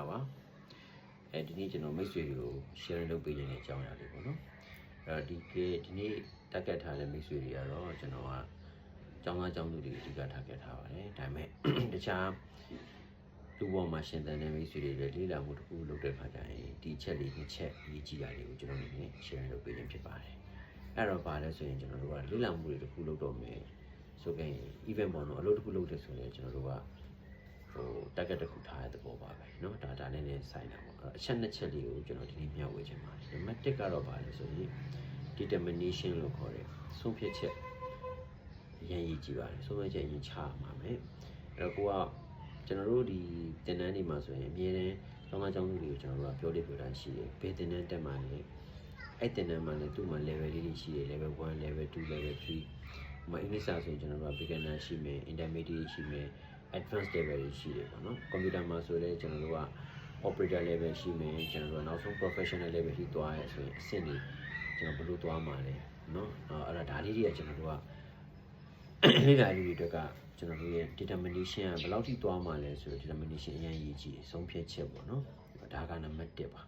္ဂလာပါအဲဒီနေ့ကျွန်တော်မိတ်ဆွေတွေကို share လုပ်ပေးနေတဲ့အကြောင်းအရာလေးပေါ့နော်အဲဒီကေဒီနေ့တက်ကြထားတဲ့မိတ်ဆွေတွေကတော့ကျွန်တော်ကကျောင်းသားကျောင်းသူတွေအဓိကထားခဲ့ထားပါတယ်ဒါပေမဲ့တခြားလူပေါ်မှာရှင်သန်တဲ့မိတ်ဆွေတွေလည်းလေ့လာမှုတစ်ခုလုပ်တဲ့ခါကျရင်ဒီချက်လေးတစ်ချက်အရေးကြီးတာတွေကိုကျွန်တော်အနေနဲ့ share လုပ်ပေးခြင်းဖြစ်ပါတယ်အဲ့တော့ပါလဲဆိုရင်ကျွန်တော်တို့ကလေ့လာမှုတွေတစ်ခုလုပ်တော့မယ်ဆိုကြရင် event ပေါ်တော့အလုပ်တစ်ခုလုပ်တယ်ဆိုရင်ကျွန်တော်တို့က ဟို target တစ်ခုထားတဲ့သဘောပါပဲเนาะဒါဒါနဲ့လည်းဆိုင်တာပေါ့အဲ့တော့အချက်နှစ်ချက်လေးကိုကျွန်တော်ဒီနေ့မျှဝေချင်ပါတယ်နံပါတ်1ကတော့ပါလဲဆိုရင် determination လို့ခေါ်တဲ့ဆုံးဖြတ်ချက်အရင်ရည်ကြည့်ပါတယ်ဆုံးဖြတ်ချက်အရင်ချရမှာမယ်အဲ့တော့ကိုကကျွန်တော်တို့ဒီတင်တန်းနေမှာဆိုရင်အမြဲတမ်းကျောင်းသားကျောင်းသူတွေကိုကျွန်တော်တို့ကပြောလေးပြောတာရှိတယ်ဘယ်တင်တန်းတက်မှလည်းအဲ့တင်တန်းမှာလည်းသူ့မှာ level လေးတွေရှိတယ် level 1 level 2 level 3ဟိုမှာအင်္ဂလိပ်စာဆိုရင်ကျွန်တော်တို့က beginner ရှိမယ် intermediate ရှိမယ် advanced level တွေရှိတယ်ပေါ့နော်ကွန်ပျူတာမှာဆိုလည်းကျွန်တော်တို့က operator level ရှိမယ်ကျွန်တော်တို့ကနောက်ဆုံး professional level ထိသွားရဲဆိုရင်အဆင့်တွေကျွန်တော်ဘယ်လိုသွားမှာလဲနော်အဲ့ဒါဒါလေးတွေကကျွန်တော်တို့ကလေ့လာလူတွေအတွက်ကကျွန်တော်တို့ရဲ့ determination ကဘယ်လောက်ထိသွားမှာလဲဆိုတော့ determination အရင်ရေးကြည့်ဆုံးဖြတ်ချက်ပေါ့နော်ဒါကနံပါတ်1ပါ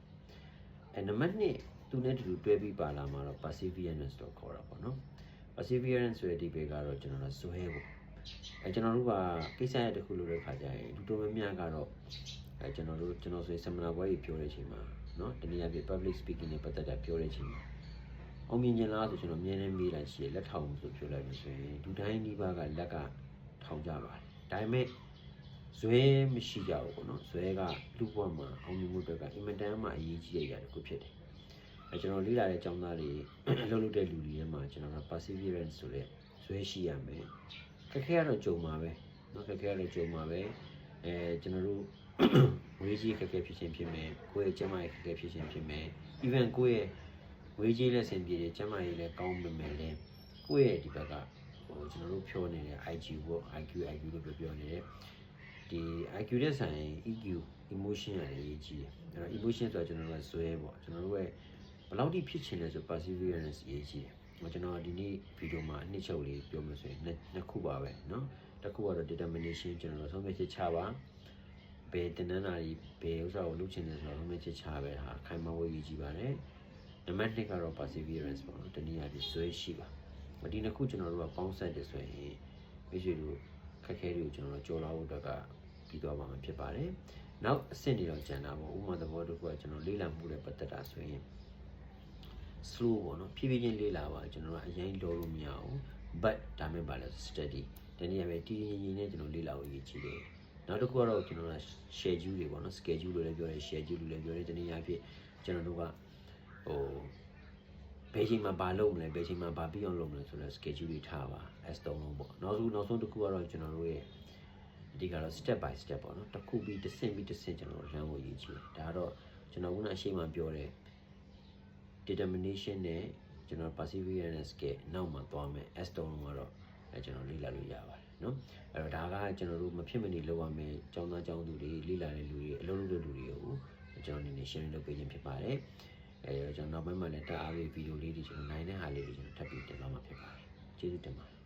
အဲနံပါတ်2သူနဲ့တူတူတွဲပြီးပါလာမှာတော့ perseverance လို့ခေါ်တာပေါ့နော် perseverance ဆိုတဲ့ဒီပေကတော့ကျွန်တော်တို့ဇွဲပေါ့ အဲကျွန်တော်တို့ကကိစ္စရတခုလို့လည်းခါကြရင်လူတော်များများကတော့အဲကျွန်တော်တို့ကျွန်တော်ဆိုရင် seminar ပွဲကြီးပြောတဲ့အချိန်မှာနော်တနည်းအားဖြင့် public speaking နဲ့ပတ်သက်တာပြောတဲ့အချိန်မှာအောင်မြင်ခြင်းလားဆိုကျွန်တော်မြင်နေမိတာရှိတယ်လက်ထောင်ဆိုပြောလိုက်လို့ဆိုရင်ဒူတိုင်းနီးပါးကလက်ကထောင်ကြပါတယ်ဒါပေမဲ့ဇွဲမရှိကြဘူးပေါ့နော်ဇွဲကလူ့ဘဝမှာအောင်မြင်မှုတွေကအင်မတန်မှအရေးကြီးတဲ့အရာတစ်ခုဖြစ်တယ်အဲကျွန်တော်လေ့လာတဲ့အကြောင်းသားတွေလှုပ်လှုပ်တဲ့လူတွေထဲမှာကျွန်တော်က perseverance ဆိုတဲ့ဇွဲရှိရမယ် ခက်ခဲကတော့ကြုံမှာပဲเนาะခက်ခဲကတော့ကြုံမှာပဲအဲကျွန်တော်တို့ ဝေးကြီးခက်ခဲဖြစ်ခြင်းဖြစ်မယ်ကိုယ့်ရဲ့ကျန်းမာရေးခက်ခဲဖြစ်ခြင်းဖြစ်မယ် even ကိုယ့်ရဲ့ဝေးကြီးလက်ဆင်ပြေတယ်ကျန်းမာရေးလည်းကောင်းပေမဲ့လည်းကိုယ့်ရဲ့ဒီဘက်ကဟိုကျွန်တော်တို့ပြောနေတဲ့ IQ ပေါ့ IQ IQ လို့ပြောပြောနေတဲ့ဒီ IQ တဲ့ဆိုင် EQ emotion ရတယ်အရေးကြီးတယ်အဲ့တော့ emotion ဆိုတာကျွန်တော်တို့ကဇွဲပေါ့ကျွန်တော်တို့ရဲ့ဘယ်လောက်ထိဖြစ်ချင်လဲဆို perseverance အရေးကြီးတယ်ဟိုကျွန်တော်ဒီနေ့ဗီဒီယိုမှာအနှစ်ချုပ်လေးပြောမှဆိုရင်နှစ်နှစ်ခု ပါပဲเนาะတစ်ခုကတော့ determination ကျွန်တော်တို့ဆုံးဖြတ်ချက်ချပါဘယ်တင်နန်းတာကြီးဘယ်ဥစ္စာကိုလုပ်ချင်တယ်ဆိုတော့ဆုံးဖြတ်ချက်ချပဲဟာခိုင်မာဝေးကြီးပါတယ်နံပါတ်2ကတော့ perseverance ပေါ့နော်တနည်းအားဖြင့်ဇွဲရှိပါဒီနှစ်ခုကျွန်တော်တို့ကပေါင်းဆက်တယ်ဆိုရင်မိတ်ဆွေတို့ခက်ခဲတွေကိုကျွန်တော်တို့ကြော်လာဖို့အတွက်ကပြီးသွားပါမှာဖြစ်ပါတယ်နောက်အဆင့်တွေတော့ကျန်တာပေါ့ဥပမာသဘောတစ်ခုကကျွန်တော်လေ့လာမှုတွေပတ်သက်တာဆိုရင် slow ပေါ့နော်ဖြည်းဖြည်းချင်းလေးလာပါကျွန်တော်တို့အရင်လောလို့မရဘူး but ဒါမဲ့ပါလဲ steady ဒီနေ့ရပဲတည်တည်ငြိမ်ငြိမ်နဲ့ကျွန်တော်လေ့လာဖို့ရည်ကြည်တယ်နောက်တစ်ခုကတော့ကျွန်တော်က schedule တွေပေါ့နော် schedule လို့လည်းပြောတယ် schedule လို့လည်းပြောတယ်ဒီနေ့ရဖြစ်ကျွန်တော်တို့ကဟိုဘယ်ချိန်မှာဘာလုပ်မလဲဘယ်ချိန်မှာဘာပြီးအောင်လုပ်မလဲဆိုတော့ schedule တွေထားပါ S3 လုံးပေါ့နောက်ဆုံးနောက်ဆုံးတစ်ခုကတော့ကျွန်တော်တို့ရဲ့ဒီကတော့ step by step ပေါ့နော်တစ်ခုပြီးတစ်ဆင့်ပြီးတစ်ဆင့်ကျွန်တော်တို့လမ်းဖို့ရည်ကြည်တယ်ဒါကတော့ကျွန်တော်ခုနအရှိမပြောတဲ့ determination နဲ့ကျွန်တော် perseverance ကနောက်မှာသွားမယ် S တုံးလုံးကတော့အဲကျွန်တော်လေ့လာလို့ရပါတယ်เนาะအဲ့တော့ဒါကကျွန်တော်တို့မဖြစ်မနေလုပ်ရမယ်ကျောင်းသားကျောင်းသူတွေလေ့လာတဲ့လူတွေအလုပ်လုပ်တဲ့လူတွေကိုကျွန်တော်အနေနဲ့ share လုပ်ပေးခြင်းဖြစ်ပါတယ်အဲကျွန်တော်နောက်ပိုင်းမှာလည်းတက်အားပေးဗီဒီယိုလေးတွေကျွန်တော်နိုင်တဲ့ဟာလေးတွေကျွန်တော်ထပ်ပြီးတင်သွားမှာဖြစ်ပါတယ်ကျေးဇူးတင်ပါတယ်